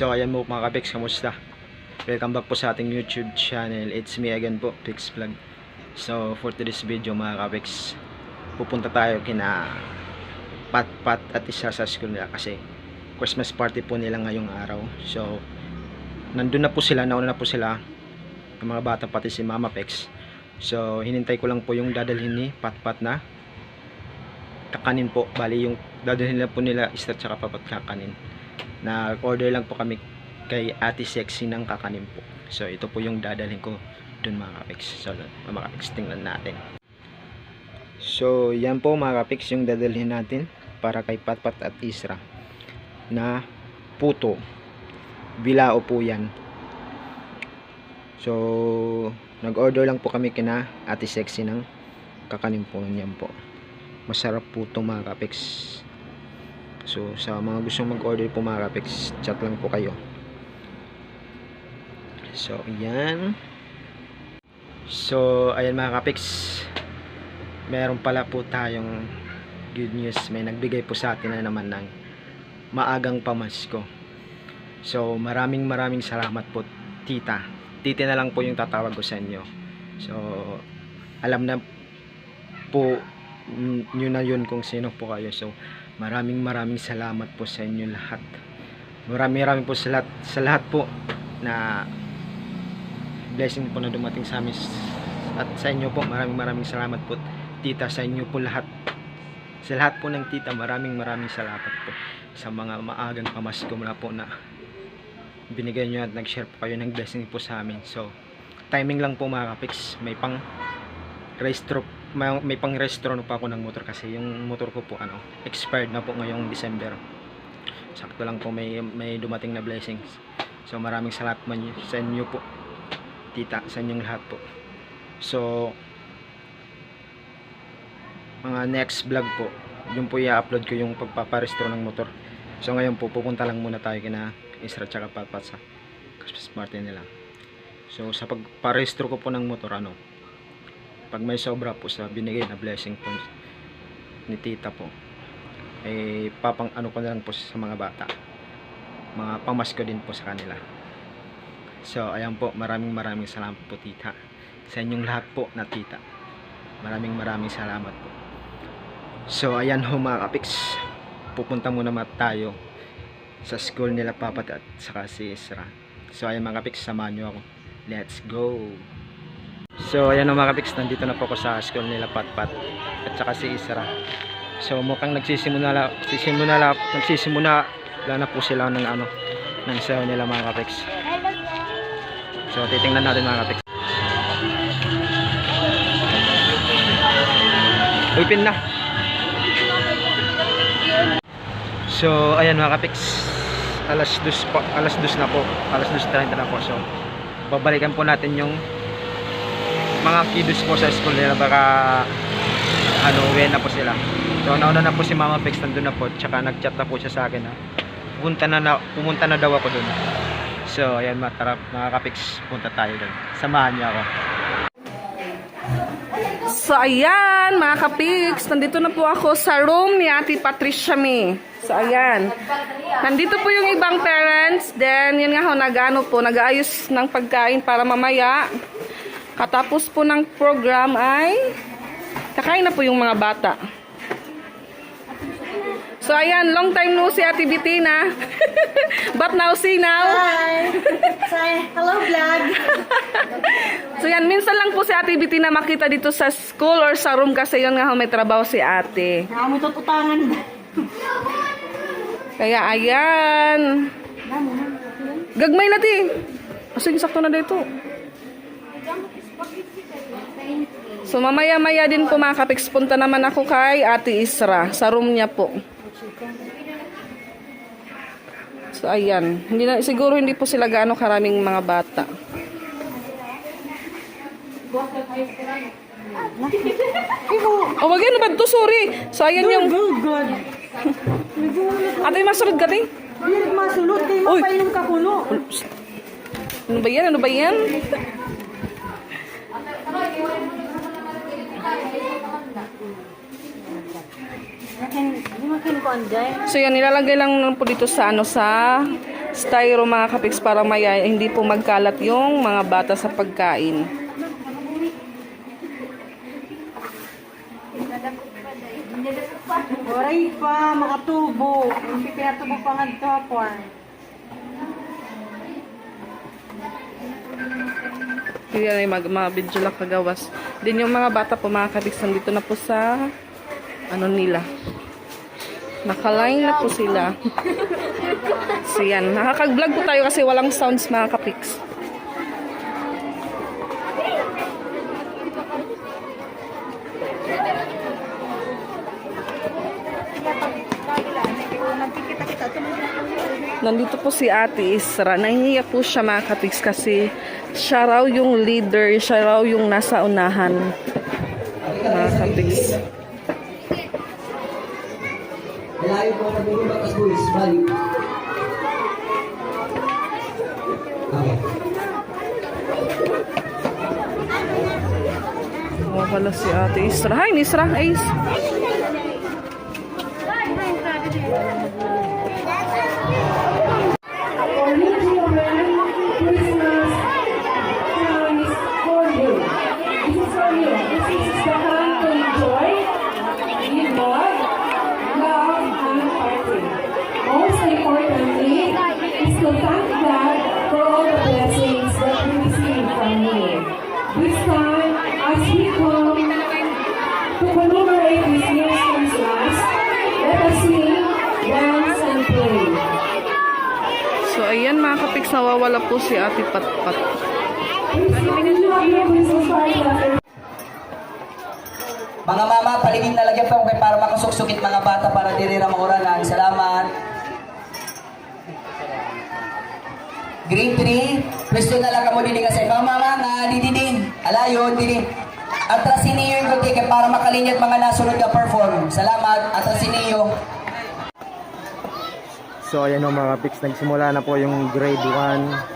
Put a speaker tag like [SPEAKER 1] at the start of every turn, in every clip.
[SPEAKER 1] So ayan mo mga kapiks, kamusta? Welcome back po sa ating YouTube channel. It's me again po, Pix Vlog. So for today's video mga kapiks, pupunta tayo kina Pat Pat at isa sa school nila kasi Christmas party po nila ngayong araw. So nandun na po sila, nauna na po sila yung mga bata pati si Mama Pex. So hinintay ko lang po yung dadalhin ni Pat Pat na kakanin po. Bali yung dadalhin na po nila isda tsaka papat kakanin. Nag-order lang po kami kay Ate Sexy ng kakanin po. So ito po yung dadalhin ko dun mga kapiks. So mga kapiks tingnan natin. So yan po mga kapiks yung dadalhin natin para kay Patpat at Isra na puto. Bilao po yan. So nag-order lang po kami kina Ate Sexy ng kakanin po niyan po. Masarap po itong mga kapiks. So, sa mga gustong mag-order po mga Rapex, chat lang po kayo. So, ayan. So, ayan mga Rapex. Meron pala po tayong good news. May nagbigay po sa atin na naman ng maagang pamasko. So, maraming maraming salamat po, tita. Tita na lang po yung tatawag ko sa inyo. So, alam na po nyo na yun kung sino po kayo. So, Maraming maraming salamat po sa inyo lahat. Maraming maraming po sa lahat, sa lahat po na blessing po na dumating sa amin. At sa inyo po maraming maraming salamat po. Tita sa inyo po lahat. Sa lahat po ng tita maraming maraming salamat po. Sa mga maagang pamasko mula po na binigay nyo at nag-share po kayo ng blessing po sa amin. So timing lang po mga kapiks. May pang restro may, may pang restro na pa ako ng motor kasi yung motor ko po ano expired na po ngayong December. Sakto lang po may may dumating na blessings. So maraming salamat man sa inyo po tita sa inyong lahat po. So mga next vlog po yung po i-upload ko yung pagpaparestro ng motor. So ngayon po pupunta lang muna tayo kina Isra tsaka Patpat sa party nila. So sa pagparestro ko po ng motor ano pag may sobra po sa binigay na blessing po ni tita po eh papang ano ko na lang po sa mga bata. Mga pamasko din po sa kanila. So ayan po maraming maraming salamat po tita. Sa inyong lahat po na tita. Maraming maraming salamat po. So ayan ho mga kapiks. Pupunta muna mat tayo sa school nila papat at saka si Isra. So ayan mga kapiks samahan nyo ako. Let's go So ayan o mga kapiks, nandito na po ako sa school nila Patpat at saka si Isra. So mukhang nagsisimula la, nagsisimula la, nagsisimula la na po sila ng ano ng sayo nila mga kapiks. So titingnan natin mga kapiks. Uy, pin na. So ayan mga kapiks, alas dos po, alas dos na po, alas dos 30 na po. So babalikan po natin yung mga kiddos po sa school nila baka ano uwi na po sila. So nauna na po si Mama Pex nandun na po tsaka nagchat na po siya sa akin ha. Pumunta na, na pumunta na daw ako dun. So ayan mga tara mga kapiks punta tayo dun. Samahan niyo ako.
[SPEAKER 2] So ayan mga kapiks, nandito na po ako sa room ni Ate Patricia May. So ayan, nandito po yung ibang parents, then yun nga ho, nag-ano po, nag-aayos ng pagkain para mamaya. Katapos po ng program ay kakain na po yung mga bata. So ayan, long time no si Ate Bitina. But now see now.
[SPEAKER 3] Hi! Say, hello vlog!
[SPEAKER 2] So yan, minsan lang po si Ate Bitina makita dito sa school or sa room kasi yun nga may trabaho si ate.
[SPEAKER 3] Nakamutot utangan.
[SPEAKER 2] Kaya ayan. Gagmay na ti. Asing sakto na dito. So mamaya-maya din po mga kapiks, punta naman ako kay Ate Isra sa room niya po. So ayan, hindi na, siguro hindi po sila gaano karaming mga bata. Oh, wag yan ba to? Sorry. So ayan yung... Ate, masunod ka ti?
[SPEAKER 3] Hindi masulot kayo mapainom ka kuno.
[SPEAKER 2] Ano ba yan? Ano ba yan? So yan, nilalagay lang po dito sa ano sa styro mga kapiks para maya hindi po magkalat yung mga bata sa pagkain.
[SPEAKER 3] Oray pa, makatubo. Pinatubo pa nga ito, porn.
[SPEAKER 2] Yan ay mag, mga video lang kagawas. Din yung mga bata po mga kapiks nandito na po sa ano nila. Nakaline na po sila. so yan, nakakag-vlog po tayo kasi walang sounds mga kapiks. Nandito po si Ate Isra. Nahihiya po siya mga katiks kasi siya raw yung leader, siya raw yung nasa unahan. Mga katiks.
[SPEAKER 4] Malayo po ang bumaba ka schools, balik. Okay.
[SPEAKER 2] Wala si Ate Isra. Hi, Nisra. Ace.
[SPEAKER 5] Most This time, as we come to commemorate this year's Christmas, let us sing, dance, and play.
[SPEAKER 2] So, ayan mga katiks, nawawala po si Ate Patpat.
[SPEAKER 4] Mga mama, paligid na lagyan pa ko kay para makasuksukit mga bata para dirira mauralan. Salamat. Grade 3, pwesto na lang kamo dili kasi mama nga dididin. Alayon dili. Atrasin niyo yung kuti kay para makalinyat mga nasunod nga perform. Salamat. Atrasin niyo.
[SPEAKER 1] So ayan o mga pics, nagsimula na po yung grade 1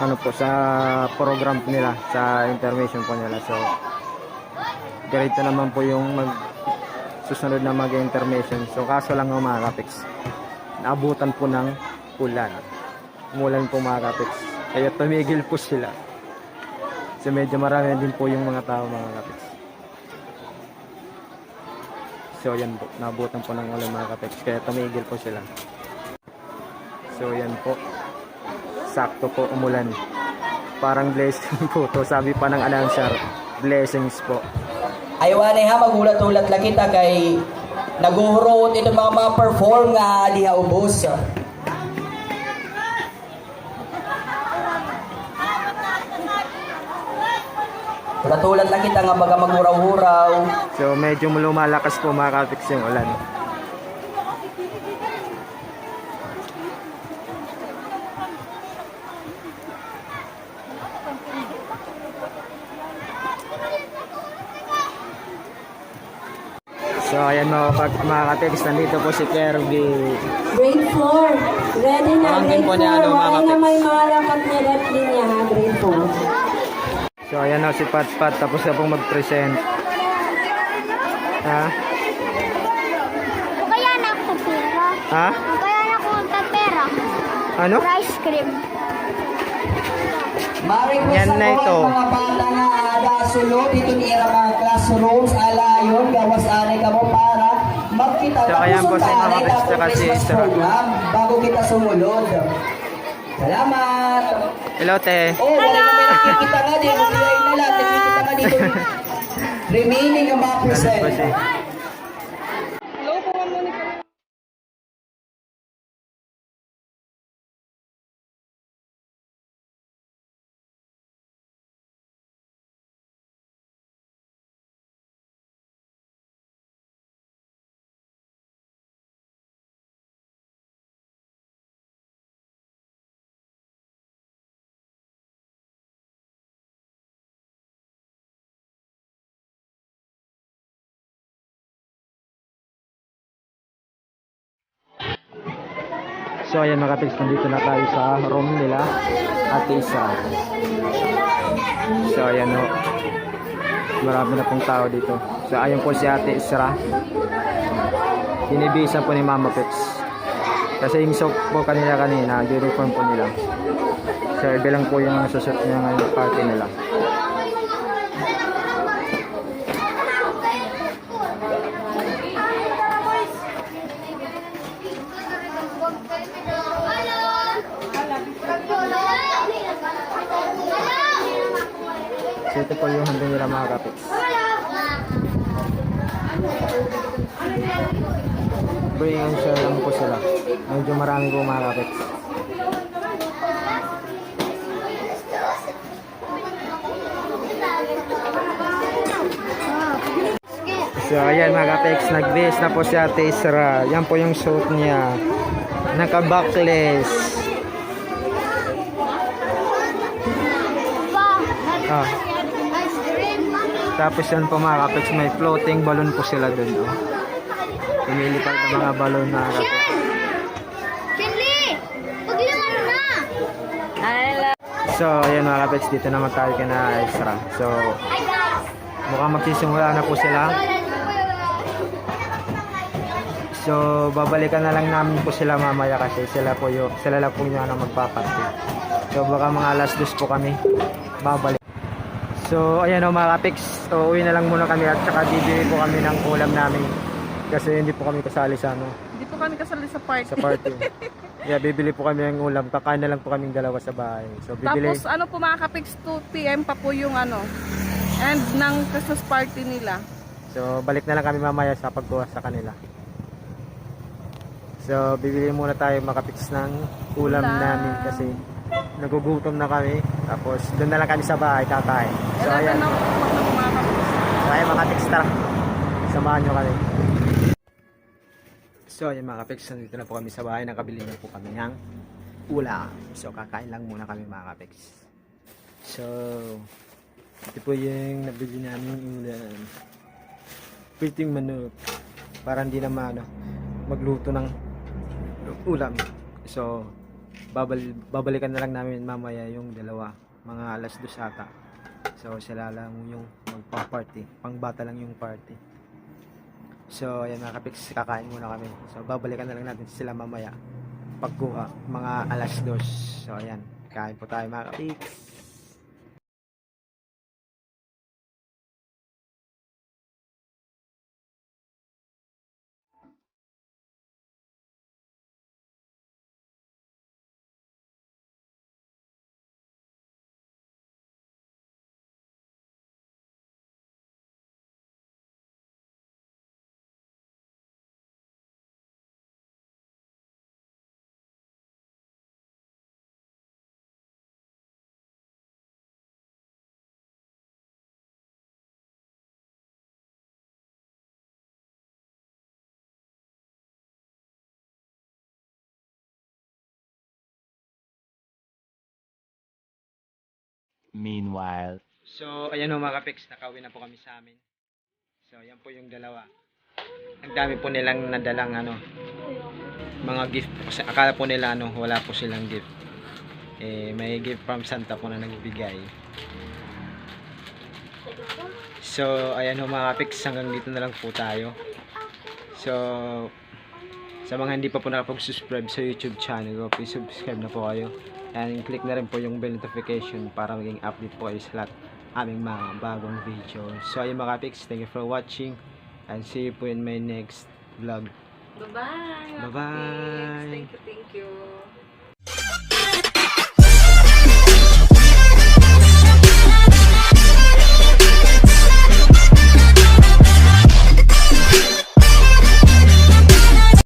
[SPEAKER 1] ano po sa program po nila, sa intermission po nila. So grade 2 naman po yung mag susunod na mag-intermission. So kaso lang mga kapiks, naabutan po ng ulan. Umulan po mga kapiks. Kaya tumigil po sila. So medyo marami din po yung mga tao mga kapiks. So yan po, nabutan po ng ulan mga kapex, kaya tumigil po sila. So yan po, sakto po umulan. Parang blessing po to, sabi pa ng announcer, blessings po.
[SPEAKER 4] Aywanay ha, magulat-ulat lang kita kay naguhurot itong mga mga perform nga diha ubos. Tulat-tulat lang kita nga baga maguraw-huraw.
[SPEAKER 1] So medyo lumalakas po mga kapex yung ulan. So ayan mga, kapag, mga kapex, nandito po si Kirby.
[SPEAKER 5] Grade 4. Ready na, grade
[SPEAKER 1] po
[SPEAKER 5] 4.
[SPEAKER 1] niya, ano, mga
[SPEAKER 5] Wala na may mga lakat niya rat din niya, ha, grade 4.
[SPEAKER 1] So ayan na si Pat Pat, tapos na pong mag-present. Ha?
[SPEAKER 6] Kaya na ako pera.
[SPEAKER 1] Ha?
[SPEAKER 6] Kaya na ako pera.
[SPEAKER 1] Ano?
[SPEAKER 6] Rice cream.
[SPEAKER 1] Yan na ito.
[SPEAKER 4] mga bata nga ada sulod dito ni ira mga classrooms alayon gawas ani ka mo para magkita
[SPEAKER 1] So, ayan po si
[SPEAKER 4] tayo
[SPEAKER 1] Mama Chris
[SPEAKER 4] tapos
[SPEAKER 1] tsaka si
[SPEAKER 4] Christmas
[SPEAKER 1] Sarah.
[SPEAKER 4] program bago kita sumulod. Salamat.
[SPEAKER 1] Hello, te.
[SPEAKER 4] Oh, wala naman nakikita nga din. Mag-iay na lang. Nakikita nga dito. Remaining ang mga percent.
[SPEAKER 1] So ayan mga kapiks, nandito na tayo sa room nila at isa. So ayan o. Marami na pong tao dito. So ayan po si Ate Isra. Binibisan po ni Mama Pips. Kasi yung soap po kanila kanina, uniform po nila. So, iba lang po yung nasusot niya ngayong party nila. Ito po yung handa nila mga kapiks. Bring and share lang po sila. Medyo marami po mga kapiks. So ayan mga kapex, nag-base na po si Ate Isra. Yan po yung suit niya. Naka-backless. Ah. Tapos yan po mga kapex, may floating balloon po sila dun. Oh. Pumilipad na mga balloon mga kapex.
[SPEAKER 2] I
[SPEAKER 1] So ayan mga kapex, dito naman tayo kina Isra. So mukhang magsisimula na po sila. So, babalikan na lang namin po sila mamaya kasi sila po yung, sila lang po yung ano, magpaparty. So, baka mga alas dos po kami babalik. So, ayan o mga kapiks. So, uwi na lang muna kami at saka bibili po kami ng ulam namin. Kasi hindi po kami kasali sa ano,
[SPEAKER 2] Hindi po kami kasali sa party.
[SPEAKER 1] sa party. yeah, bibili po kami ng ulam. Kakain na lang po kaming dalawa sa bahay. So, bibili.
[SPEAKER 2] Tapos ano po mga kapiks 2 p.m. pa po yung ano end ng Christmas party nila.
[SPEAKER 1] So, balik na lang kami mamaya sa pagkuha sa kanila. So, bibili muna tayo makapix ng ulam
[SPEAKER 2] Ulam.
[SPEAKER 1] namin kasi nagugutom na kami. Tapos, doon na lang kami sa bahay kakain. So,
[SPEAKER 2] 11
[SPEAKER 1] ayan. So, ayan mga tara. Samahan nyo kami. So, ayan mga kapix, nandito na po kami sa bahay. Nakabili na po kami ng ulam. So, kakain lang muna kami mga kapix. So, ito po yung nabili namin ulam. Piting manok. Para hindi na ano, magluto ng ulam. So, babal babalikan na lang namin mamaya yung dalawa. Mga alas dos ata. So, sila lang yung magpa-party. Pangbata lang yung party. So, ayan mga kapiks, kakain muna kami. So, babalikan na lang natin sila mamaya. Pagkuha, mga alas dos. So, ayan, kain po tayo mga kapiks.
[SPEAKER 7] Meanwhile,
[SPEAKER 1] So, ayan o mga kapiks, nakauwi na po kami sa amin. So, ayan po yung dalawa. Ang dami po nilang nadalang ano, mga gift. Kasi akala po nila ano, wala po silang gift. Eh, may gift from Santa po na nagbigay. So, ayan o mga kapiks, hanggang dito na lang po tayo. So, sa mga hindi pa po nakapag-subscribe sa YouTube channel ko, please subscribe na po kayo. And click na rin po yung bell notification para maging update po kayo sa lahat aming mga bagong video. So ayun mga kapiks, thank you for watching and see you po in my next vlog.
[SPEAKER 2] Bye-bye.
[SPEAKER 1] Bye-bye.
[SPEAKER 2] Thank you, thank you.